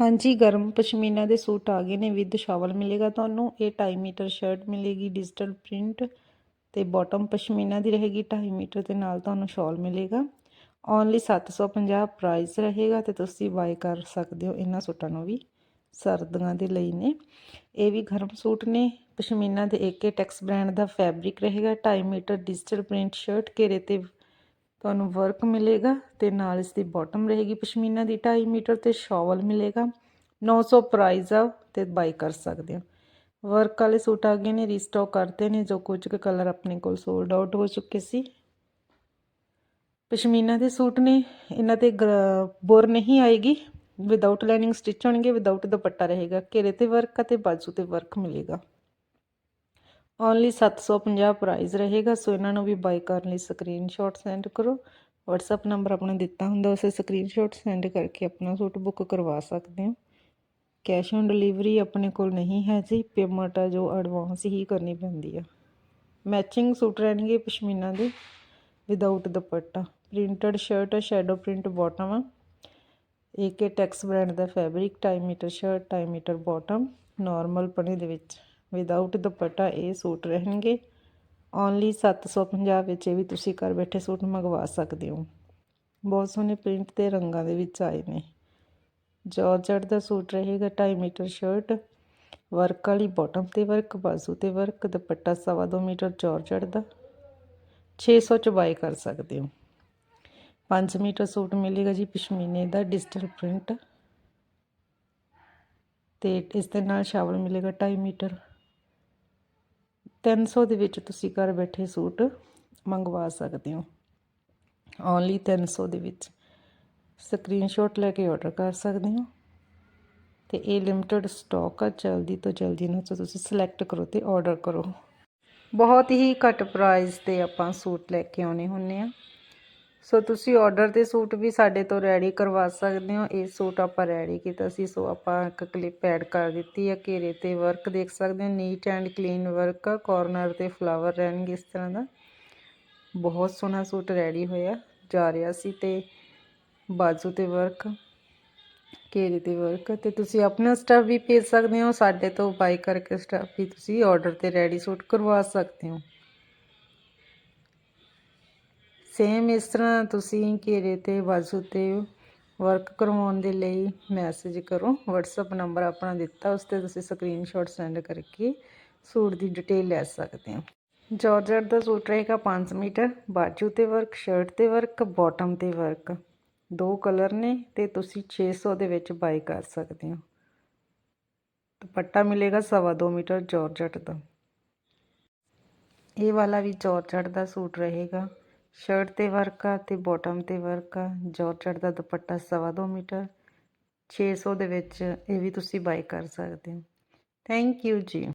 ਹਾਂਜੀ, ਗਰਮ ਪਸ਼ਮੀਨਾ ਦੇ ਸੂਟ ਆ ਗਏ ਨੇ ਵਿਦ ਸ਼ਾਵਲ ਮਿਲੇਗਾ ਤੁਹਾਨੂੰ। ਇਹ 2.5 ਮੀਟਰ ਸ਼ਰਟ ਮਿਲੇਗੀ ਡਿਜੀਟਲ ਪ੍ਰਿੰਟ ਤੇ ਬਾਟਮ ਪਸ਼ਮੀਨਾ ਦੀ ਰਹੇਗੀ 2.5 ਮੀਟਰ ਦੇ ਨਾਲ ਤੁਹਾਨੂੰ ਸ਼ਾਲ ਮਿਲੇਗਾ। ਓਨਲੀ 750 ਪ੍ਰਾਈਸ ਰਹੇਗਾ ਤੇ ਤੁਸੀਂ ਬਾਈ ਕਰ ਸਕਦੇ ਹੋ ਇਹਨਾਂ ਸੂਟਾਂ ਨੂੰ ਵੀ, ਸਰਦੀਆਂ ਦੇ ਲਈ ਨੇ। ਇਹ ਵੀ ਗਰਮ ਸੂਟ ਨੇ। ਪਸ਼ਮੀਨਾ ਦੇ ਏਕੇ ਟੈਕਸ ਬ੍ਰਾਂਡ ਦਾ ਫੈਬਰਿਕ ਰਹੇਗਾ 2.5 ਮੀਟਰ ਡਿਜੀਟਲ ਪ੍ਰਿੰਟ ਸ਼ਰਟ ਘੇਰੇ ਤੇ ਤੁਹਾਨੂੰ ਵਰਕ ਮਿਲੇਗਾ ਤੇ ਨਾਲ ਇਸ ਦੀ ਬਾਟਮ ਰਹੇਗੀ ਪਸ਼ਮੀਨਾ ਦੀ 2.5 ਮੀਟਰ ਤੇ ਸ਼ਾਵਲ ਮਿਲੇਗਾ। 900 ਪ੍ਰਾਈਸ ਆ ਤੇ ਬਾਈ ਕਰ ਸਕਦੇ ਹੋ। ਵਰਕ ਵਾਲੇ ਸੂਟ ਆ ਗਏ ਨੇ ਰੀਸਟਾਕ ਕਰਦੇ ਨੇ, ਜੋ ਕੁਝ ਕੁ ਕਲਰ ਆਪਣੇ ਕੋਲ ਸੋਲਡ ਆਊਟ ਹੋ ਚੁੱਕੇ ਸੀ। ਪਸ਼ਮੀਨਾ ਦੇ ਸੂਟ ਨੇ, ਇਹਨਾਂ ਤੇ ਬੁਰ ਨਹੀਂ ਆਏਗੀ। ਵਿਦਆਊਟ ਲਾਈਨਿੰਗ ਸਟਿਚ ਹੋਣਗੇ ਵਿਦਆਊਟ ਦੁਪੱਟਾ ਰਹੇਗਾ। ਘੇਰੇ ਤੇ ਵਰਕ ਅਤੇ ਬਾਜੂ ਤੇ ਵਰਕ ਮਿਲੇਗਾ। ਓਨਲੀ 750 ਪ੍ਰਾਈਸ ਰਹੇਗਾ, ਸੋ ਇਹਨਾਂ ਨੂੰ ਵੀ ਬਾਈ ਕਰਨ ਲਈ ਸਕਰੀਨਸ਼ਾਟ ਸੈਂਡ ਕਰੋ। WhatsApp ਨੰਬਰ ਆਪਣਾ ਦਿੱਤਾ ਹੁੰਦਾ, ਉਸੇ ਸਕਰੀਨਸ਼ਾਟ ਸੈਂਡ ਕਰਕੇ ਆਪਣਾ ਸੂਟ ਬੁੱਕ ਕਰਵਾ ਸਕਦੇ ਹੋ। ਕੈਸ਼ ਔਨ ਡਿਲੀਵਰੀ ਆਪਣੇ ਕੋਲ ਨਹੀਂ ਹੈ ਜੀ ਪੇਮੈਂਟ ਆ ਜੋ ਐਡਵਾਂਸ ਹੀ ਕਰਨੀ ਪੈਂਦੀ ਆ। ਮੈਚਿੰਗ ਸੂਟ ਰਹਿਣਗੇ ਪਸ਼ਮੀਨਾ ਦੇ without dupatta. Printed shirt shadow print bottom ਆ। ਏਕੇ ਟੈਕਸ ਬ੍ਰਾਂਡ ਦਾ fabric 2.5 meter shirt 2.5 meter bottom normal ਪਣੇ ਦੇ ਵਿੱਚ। ਵਿਦਆਊਟ ਦੁਪੱਟਾ ਇਹ ਸੂਟ ਰਹਿਣਗੇ। ਓਨਲੀ 750 ਵਿੱਚ ਇਹ ਵੀ ਤੁਸੀਂ ਘਰ ਬੈਠੇ ਸੂਟ ਮੰਗਵਾ ਸਕਦੇ ਹੋ। ਬਹੁਤ ਸੋਹਣੇ ਪ੍ਰਿੰਟ ਤੇ ਰੰਗਾਂ ਦੇ ਵਿੱਚ ਆਏ ਨੇ। ਜਾਰਜਟ ਦਾ ਸੂਟ ਰਹੇਗਾ 2.5 ਮੀਟਰ ਸ਼ਰਟ। ਵਰਕ ਵਾਲੀ ਬਾਟਮ ਤੇ ਵਰਕ ਬਾਜ਼ੂ ਤੇ ਵਰਕ ਦੁਪੱਟਾ 2.5 ਮੀਟਰ ਜਾਰਜਟ ਦਾ। 600 ਚ ਬਾਈ ਕਰ ਸਕਦੇ ਹੋ। 5 ਮੀਟਰ ਸੂਟ ਮਿਲੇਗਾ ਜੀ ਪਸ਼ਮੀਨੇ ਦਾ ਡਿਜੀਟਲ ਪ੍ਰਿੰਟ। ਤੇ ਇਸ ਦੇ ਨਾਲ ਸ਼ਾਵਲ ਮਿਲੇਗਾ 2.5 ਮੀਟਰ। 300 ਦੇ ਵਿੱਚ ਤੁਸੀਂ ਘਰ ਬੈਠੇ ਸੂਟ ਮੰਗਵਾ ਸਕਦੇ ਹੋ। ਓਨਲੀ 300 ਦੇ ਵਿੱਚ। ਸਕਰੀਨਸ਼ਾਟ ਲੈ ਕੇ ਆਰਡਰ ਕਰ ਸਕਦੇ ਹੋ। ਤੇ ਇਹ ਲਿਮਟਿਡ ਸਟਾਕ ਆ, ਜਲਦੀ ਤੋਂ ਜਲਦੀ ਨੂੰ ਤੁਸੀਂ ਸਿਲੈਕਟ ਕਰੋ ਤੇ ਆਰਡਰ ਕਰੋ। ਬਹੁਤ ਹੀ ਘੱਟ ਪ੍ਰਾਈਸ ਤੇ ਆਪਾਂ ਸੂਟ ਲੈ ਕੇ ਆਉਣੇ ਹੁੰਨੇ ਆ। ਸੋ ਤੁਸੀਂ ਆਰਡਰ ਤੇ ਸੂਟ ਵੀ ਸਾਡੇ ਤੋਂ ਰੈਡੀ ਕਰਵਾ ਸਕਦੇ ਹੋ। ਇਹ ਸੂਟ ਆਪਾਂ ਰੈਡੀ ਕੀਤਾ ਸੀ, ਸੋ ਆਪਾਂ ਇੱਕ ਕਲਿੱਪ ਐਡ ਕਰ ਦਿੱਤੀ ਹੈ। ਘੇਰੇ ਤੇ ਵਰਕ ਦੇਖ ਸਕਦੇ ਹੋ। ਨੀਟ ਐਂਡ ਕਲੀਨ ਵਰਕ ਆ। ਕਾਰਨਰ ਤੇ ਫਲਾਵਰ ਰਹਿਣਗੇ ਇਸ ਤਰ੍ਹਾਂ ਦਾ। ਬਹੁਤ ਸੋਹਣਾ ਸੂਟ ਰੈਡੀ ਹੋਇਆ, ਜਾ ਰਿਹਾ ਸੀ ਤੇ ਬਾਜੂ ਤੇ ਵਰਕ ਘੇਰੇ ਤੇ ਵਰਕ ਤੇ ਤੁਸੀਂ ਆਪਣਾ ਸਟਾਫ ਵੀ ਭੇਜ ਸਕਦੇ ਹੋ। ਸਾਡੇ ਤੋਂ ਬਾਈ ਕਰਕੇ ਸਟਾਫ ਵੀ ਤੁਸੀਂ ਆਰਡਰ ਤੇ ਰੈਡੀ ਸੂਟ ਕਰਵਾ ਸਕਦੇ ਹੋ। ਸੇਮ ਇਸ ਤਰ੍ਹਾਂ ਤੁਸੀਂ ਘੇਰੇ ਤੇ ਬਾਜ਼ੂ ਤੇ ਵਰਕ ਕਰਵਾਉਣ ਦੇ ਲਈ ਮੈਸੇਜ ਕਰੋ। WhatsApp ਨੰਬਰ ਆਪਣਾ ਦਿੱਤਾ, ਉਸ ਤੇ ਤੁਸੀਂ ਸਕਰੀਨਸ਼ਾਟ ਸੈਂਡ ਕਰਕੇ ਸੂਟ ਦੀ ਡਿਟੇਲ ਲੈ ਸਕਦੇ ਹੋ। ਜਾਰਜਟ ਦਾ ਸੂਟ ਰਹੇਗਾ 5 ਮੀਟਰ, ਬਾਜੂ ਤੇ ਵਰਕ ਸ਼ਰਟ ਤੇ ਵਰਕ ਬਾਟਮ ਤੇ ਵਰਕ ਦੋ ਕਲਰ ਨੇ ਤੇ ਤੁਸੀਂ 600 ਦੇ ਵਿੱਚ ਬਾਈ ਕਰ ਸਕਦੇ ਹੋ। ਦੁਪੱਟਾ ਮਿਲੇਗਾ 2.5 ਮੀਟਰ ਜਾਰਜਟ ਦਾ ਇਹ ਵਾਲਾ ਵੀ ਜਾਰਜਟ ਦਾ ਸੂਟ ਰਹੇਗਾ। ਸ਼ਰਟ ਤੇ ਵਰਕ ਆ ਤੇ ਬਾਟਮ ਤੇ ਵਰਕ ਆ। ਜਾਰਜਟ ਦਾ ਦੁਪੱਟਾ 2.5 ਮੀਟਰ। 600 ਦੇ ਵਿੱਚ ਇਹ ਵੀ ਤੁਸੀਂ ਬਾਈ ਕਰ ਸਕਦੇ ਹੋ। ਥੈਂਕ ਯੂ ਜੀ।